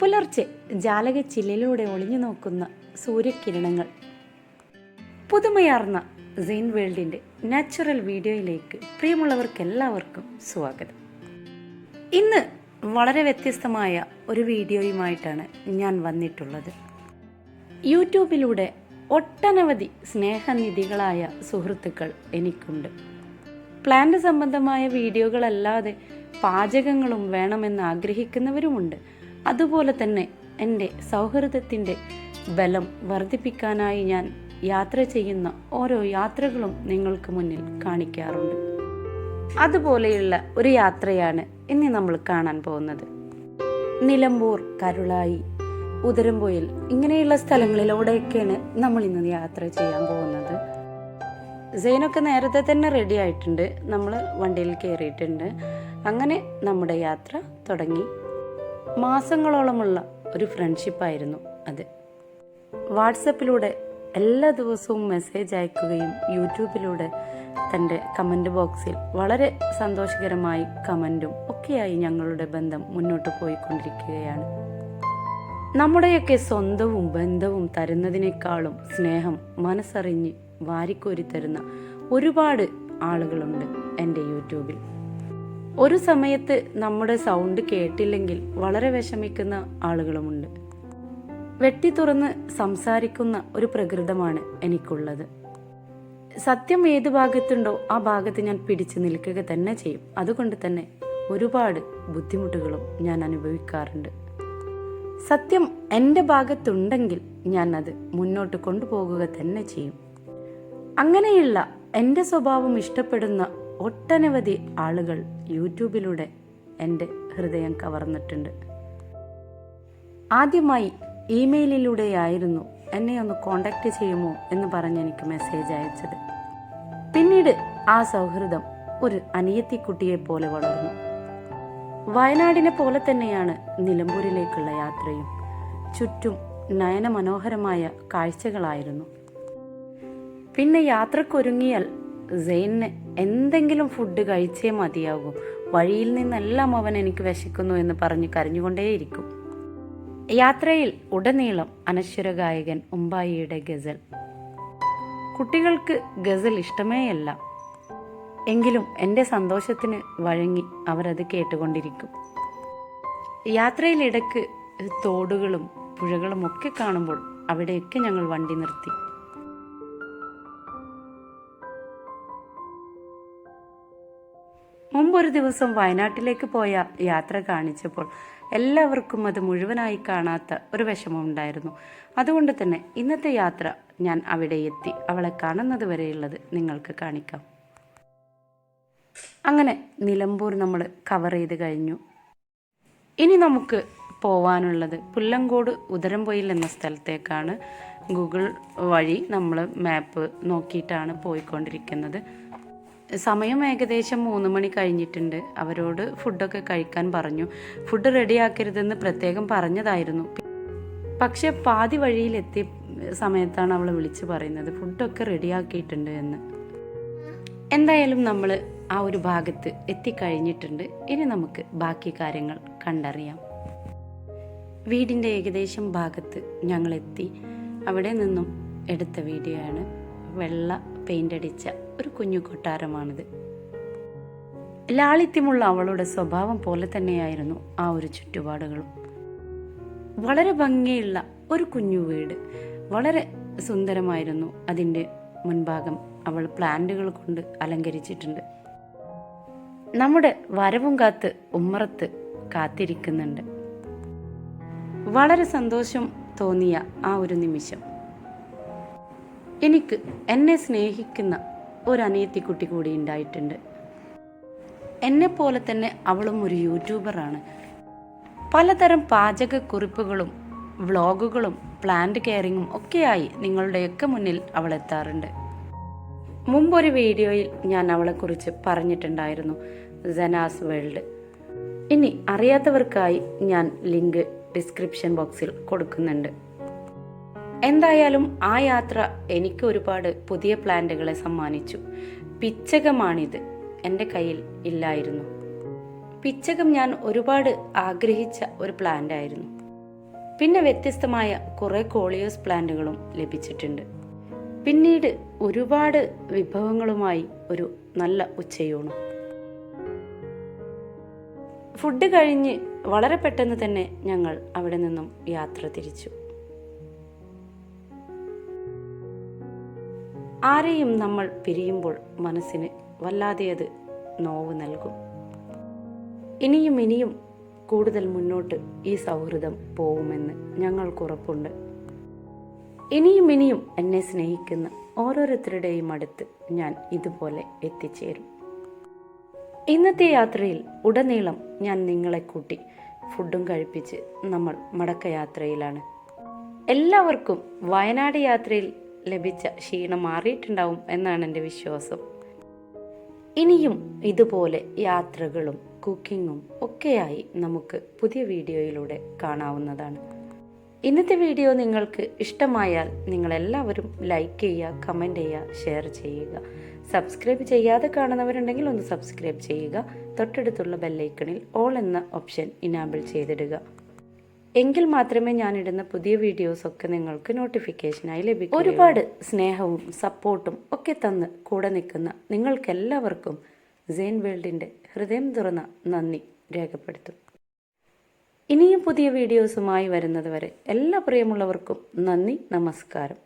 പുലർച്ചെ ജാലക ചില്ലിലൂടെ ഒളിഞ്ഞു നോക്കുന്ന സൂര്യകിരണങ്ങൾ. പുതുമയാർന്ന സെയിൻ വേൾഡിന്റെ നാച്ചുറൽ വീഡിയോയിലേക്ക് പ്രിയമുള്ളവർക്ക് എല്ലാവർക്കും സ്വാഗതം. ഇന്ന് വളരെ വ്യത്യസ്തമായ ഒരു വീഡിയോയുമായിട്ടാണ് ഞാൻ വന്നിട്ടുള്ളത്. യൂട്യൂബിലൂടെ ഒട്ടനവധി സ്നേഹനിധികളായ സുഹൃത്തുക്കൾ എനിക്കുണ്ട്. പ്ലാന്റ് സംബന്ധമായ വീഡിയോകളല്ലാതെ പാചകങ്ങളും വേണമെന്ന് ആഗ്രഹിക്കുന്നവരുമുണ്ട്. അതുപോലെ തന്നെ എന്റെ സൗഹൃദത്തിന്റെ ബലം വർദ്ധിപ്പിക്കാനായി ഞാൻ യാത്ര ചെയ്യുന്ന ഓരോ യാത്രകളും നിങ്ങൾക്ക് മുന്നിൽ കാണിക്കാറുണ്ട്. അതുപോലെയുള്ള ഒരു യാത്രയാണ് ഇനി നമ്മൾ കാണാൻ പോകുന്നത്. നിലമ്പൂർ കരുളായി ഉദരമ്പോയിൽ ഇങ്ങനെയുള്ള സ്ഥലങ്ങളിലൂടെയൊക്കെയാണ് നമ്മൾ ഇന്ന് യാത്ര ചെയ്യാൻ പോകുന്നത്. സെയിനൊക്കെ നേരത്തെ തന്നെ റെഡി ആയിട്ടുണ്ട്. നമ്മൾ വണ്ടിയിൽ കയറിയിട്ടുണ്ട്. അങ്ങനെ നമ്മുടെ യാത്ര തുടങ്ങി. മാസങ്ങളോളമുള്ള ഒരു ഫ്രണ്ട്ഷിപ്പായിരുന്നു അത്. വാട്സപ്പിലൂടെ എല്ലാ ദിവസവും മെസ്സേജ് അയക്കുകയും യൂട്യൂബിലൂടെ തന്റെ കമന്റ് ബോക്സിൽ വളരെ സന്തോഷകരമായി കമന്റും ഒക്കെയായി ഞങ്ങളുടെ ബന്ധം മുന്നോട്ട് പോയിക്കൊണ്ടിരിക്കുകയാണ്. നമ്മുടെയൊക്കെ സ്വന്തവും ബന്ധവും തരുന്നതിനേക്കാളും സ്നേഹം മനസ്സറിഞ്ഞ് വാരിക്കോരി തരുന്ന ഒരുപാട് ആളുകളുണ്ട് എന്റെ യൂട്യൂബിൽ. ഒരു സമയത്ത് നമ്മുടെ സൗണ്ട് കേട്ടില്ലെങ്കിൽ വളരെ വിഷമിക്കുന്ന ആളുകളുമുണ്ട്. വെട്ടി തുറന്ന് സംസാരിക്കുന്ന ഒരു പ്രകൃതമാണ് എനിക്കുള്ളത്. സത്യം ഏത് ഭാഗത്തുണ്ടോ ആ ഭാഗത്ത് ഞാൻ പിടിച്ചു നിൽക്കുക തന്നെ ചെയ്യും. അതുകൊണ്ട് തന്നെ ഒരുപാട് ബുദ്ധിമുട്ടുകളും ഞാൻ അനുഭവിക്കാറുണ്ട്. സത്യം എന്റെ ഭാഗത്തുണ്ടെങ്കിൽ ഞാൻ അത് മുന്നോട്ട് കൊണ്ടുപോകുക തന്നെ ചെയ്യും. അങ്ങനെയുള്ള എന്റെ സ്വഭാവം ഇഷ്ടപ്പെടുന്ന ഒട്ടനവധി ആളുകൾ യൂട്യൂബിലൂടെ എന്റെ ഹൃദയം കവർന്നിട്ടുണ്ട്. ആദ്യമായി ഇമെയിലിലൂടെയായിരുന്നു എന്നെ ഒന്ന് കോണ്ടാക്ട് ചെയ്യുമോ എന്ന് പറഞ്ഞ് എനിക്ക് മെസ്സേജ് അയച്ചത്. പിന്നീട് ആ സൗഹൃദം ഒരു അനിയത്തിക്കുട്ടിയെ പോലെ വളർന്നു. വയനാടിനെ പോലെ തന്നെയാണ് നിലമ്പൂരിലേക്കുള്ള യാത്രയും. ചുറ്റും നയനമനോഹരമായ കാഴ്ചകളായിരുന്നു. പിന്നെ യാത്രക്കൊരുങ്ങിയാൽ സെയിന് എന്തെങ്കിലും ഫുഡ് കഴിച്ചേ മതിയാകൂ. വഴിയിൽ നിന്നെല്ലാം അവൻ എനിക്ക് വിശക്കുന്നു എന്ന് പറഞ്ഞ് കരഞ്ഞുകൊണ്ടേയിരിക്കും. യാത്രയിൽ ഉടനീളം അനശ്വര ഗായകൻ ഉമ്പായിയുടെ ഗസൽ. കുട്ടികൾക്ക് ഗസൽ ഇഷ്ടമേയല്ല. എങ്കിലും എന്റെ സന്തോഷത്തിന് വഴങ്ങി അവരത് കേട്ടുകൊണ്ടിരിക്കും. യാത്രയിലിടക്ക് തോടുകളും പുഴകളും ഒക്കെ കാണുമ്പോൾ അവിടെയൊക്കെ ഞങ്ങൾ വണ്ടി നിർത്തി. മുമ്പൊരു ദിവസം വയനാട്ടിലേക്ക് പോയ യാത്ര കാണിച്ചപ്പോൾ എല്ലാവർക്കും അത് മുഴുവനായി കാണാത്ത ഒരു വിഷമമുണ്ടായിരുന്നു. അതുകൊണ്ട് തന്നെ ഇന്നത്തെ യാത്ര ഞാൻ അവിടെ എത്തി. അവളെ കാണുന്നത് വരെയുള്ളത് നിങ്ങൾക്ക് കാണിക്കാം. അങ്ങനെ നിലമ്പൂർ നമ്മൾ കവർ ചെയ്ത് കഴിഞ്ഞു. ഇനി നമുക്ക് പോവാനുള്ളത് പുല്ലങ്കോട് ഉദരംപൊയിൽ എന്ന സ്ഥലത്തേക്കാണ്. ഗൂഗിൾ വഴി നമ്മൾ മാപ്പ് നോക്കിയിട്ടാണ് പോയിക്കൊണ്ടിരിക്കുന്നത്. സമയം ഏകദേശം മൂന്ന് മണി കഴിഞ്ഞിട്ടുണ്ട്. അവരോട് ഫുഡൊക്കെ കഴിക്കാൻ പറഞ്ഞു. ഫുഡ് റെഡിയാക്കരുതെന്ന് പ്രത്യേകം പറഞ്ഞതായിരുന്നു. പക്ഷെ പാതി വഴിയിലെത്തിയ സമയത്താണ് അവൾ വിളിച്ച് പറയുന്നത്. ഫുഡൊക്കെ റെഡിയാക്കിയിട്ടുണ്ട് എന്ന്. എന്തായാലും നമ്മൾ ആ ഒരു ഭാഗത്ത് എത്തിക്കഴിഞ്ഞിട്ടുണ്ട്. ഇനി നമുക്ക് ബാക്കി കാര്യങ്ങൾ കണ്ടറിയാം. വീടിന്റെ ഏകദേശം ഭാഗത്ത് ഞങ്ങൾ എത്തി അവിടെ നിന്നും എടുത്ത വീഡിയോ ആണ് വെള്ള പെയിന്റ് അടിച്ച ഒരു കുഞ്ഞു കൊട്ടാരമാണിത്. ലാളിത്യമുള്ള അവളുടെ സ്വഭാവം പോലെ തന്നെയായിരുന്നു ആ ഒരു ചുറ്റുപാടുകളും. വളരെ ഭംഗിയുള്ള ഒരു കുഞ്ഞു വീട്. വളരെ സുന്ദരമായിരുന്നു അതിന്റെ മുൻഭാഗം. അവൾ പ്ലാന്റുകൾ കൊണ്ട് അലങ്കരിച്ചിട്ടുണ്ട്. നമ്മുടെ വരവും കാത്ത് ഉമ്മറത്ത് കാത്തിരിക്കുന്നുണ്ട്. വളരെ സന്തോഷം തോന്നിയ ആ ഒരു നിമിഷം. എനിക്ക് എന്നെ സ്നേഹിക്കുന്ന ഒരു കുട്ടി കൂടി ഉണ്ടായിട്ടുണ്ട്. എന്നെ പോലെ തന്നെ അവളും ഒരു യൂട്യൂബറാണ്. പലതരം പാചകക്കുറിപ്പുകളും വ്ളോഗുകളും പ്ലാന്റ് കെയറിങ്ങും ഒക്കെയായി നിങ്ങളുടെയൊക്കെ മുന്നിൽ അവൾ എത്താറുണ്ട് മുമ്പൊരു വീഡിയോയിൽ ഞാൻ അവളെക്കുറിച്ച് പറഞ്ഞിട്ടുണ്ടായിരുന്നു ജനാസ് വേൾഡ് ഇനി അറിയാത്തവർക്കായി ഞാൻ ലിങ്ക് ഡിസ്ക്രിപ്ഷൻ ബോക്സിൽ കൊടുക്കുന്നുണ്ട്. എന്തായാലും ആ യാത്ര എനിക്ക് ഒരുപാട് പുതിയ പ്ലാന്റുകളെ സമ്മാനിച്ചു. പിച്ചകമാണിത് എന്റെ കയ്യിൽ ഇല്ലായിരുന്നു. പിച്ചകം ഞാൻ ഒരുപാട് ആഗ്രഹിച്ച ഒരു പ്ലാന്റ് ആയിരുന്നു. പിന്നെ വ്യത്യസ്തമായ കുറേ കോളിയോസ് പ്ലാന്റുകളും ലഭിച്ചിട്ടുണ്ട്. പിന്നീട് ഒരുപാട് വിഭവങ്ങളുമായി ഒരു നല്ല ഉച്ചയൂണ്. ഫുഡ് കഴിഞ്ഞ് വളരെ പെട്ടെന്ന് തന്നെ ഞങ്ങൾ അവിടെ നിന്നും യാത്ര തിരിച്ചു. ആരെയും നമ്മൾ പിരിയുമ്പോൾ മനസ്സിന് വല്ലാതെ അത് നോവ് നൽകും. ഇനിയും ഇനിയും കൂടുതൽ മുന്നോട്ട് ഈ സൗഹൃദം പോവുമെന്ന് ഞങ്ങൾക്കുറപ്പുണ്ട് ഇനിയും ഇനിയും എന്നെ സ്നേഹിക്കുന്ന ഓരോരുത്തരുടെയും അടുത്ത് ഞാൻ ഇതുപോലെ എത്തിച്ചേരും. ഇന്നത്തെ യാത്രയിൽ ഉടനീളം ഞാൻ നിങ്ങളെ കൂട്ടി ഫുഡും കഴിപ്പിച്ച് നമ്മൾ മടക്കയാത്രയിലാണ്. എല്ലാവർക്കും വയനാട് യാത്രയിൽ ലഭിച്ച ക്ഷീണം മാറിയിട്ടുണ്ടാവും എന്നാണ് എന്റെ വിശ്വാസം. ഇനിയും ഇതുപോലെ യാത്രകളും കുക്കിങ്ങും ഒക്കെയായി നമുക്ക് പുതിയ വീഡിയോയിലൂടെ കാണാവുന്നതാണ്. ഇന്നത്തെ വീഡിയോ നിങ്ങൾക്ക് ഇഷ്ടമായാൽ നിങ്ങളെല്ലാവരും ലൈക്ക് ചെയ്യുക കമന്റ് ചെയ്യുക ഷെയർ ചെയ്യുക. സബ്സ്ക്രൈബ് ചെയ്യാതെ കാണുന്നവരുണ്ടെങ്കിൽ ഒന്ന് സബ്സ്ക്രൈബ് ചെയ്യുക. തൊട്ടടുത്തുള്ള ബെല്ലൈക്കണിൽ ഓൾ എന്ന ഓപ്ഷൻ ഇനാബിൾ ചെയ്തിടുക. എങ്കിൽ മാത്രമേ ഞാൻ ഇടുന്ന പുതിയ വീഡിയോസ് ഒക്കെ നിങ്ങൾക്ക് നോട്ടിഫിക്കേഷനായി ലഭിക്കൂ ഒരുപാട് സ്നേഹവും സപ്പോർട്ടും ഒക്കെ തന്ന് കൂടെ നിൽക്കുന്ന നിങ്ങൾക്കെല്ലാവർക്കും സെയിൻ വേൾഡിന്റെ ഹൃദയം തുറന്ന നന്ദി രേഖപ്പെടുത്തും. ഇനിയും പുതിയ വീഡിയോസുമായി വരുന്നത് വരെ എല്ലാ പ്രിയമുള്ളവർക്കും നന്ദി നമസ്കാരം.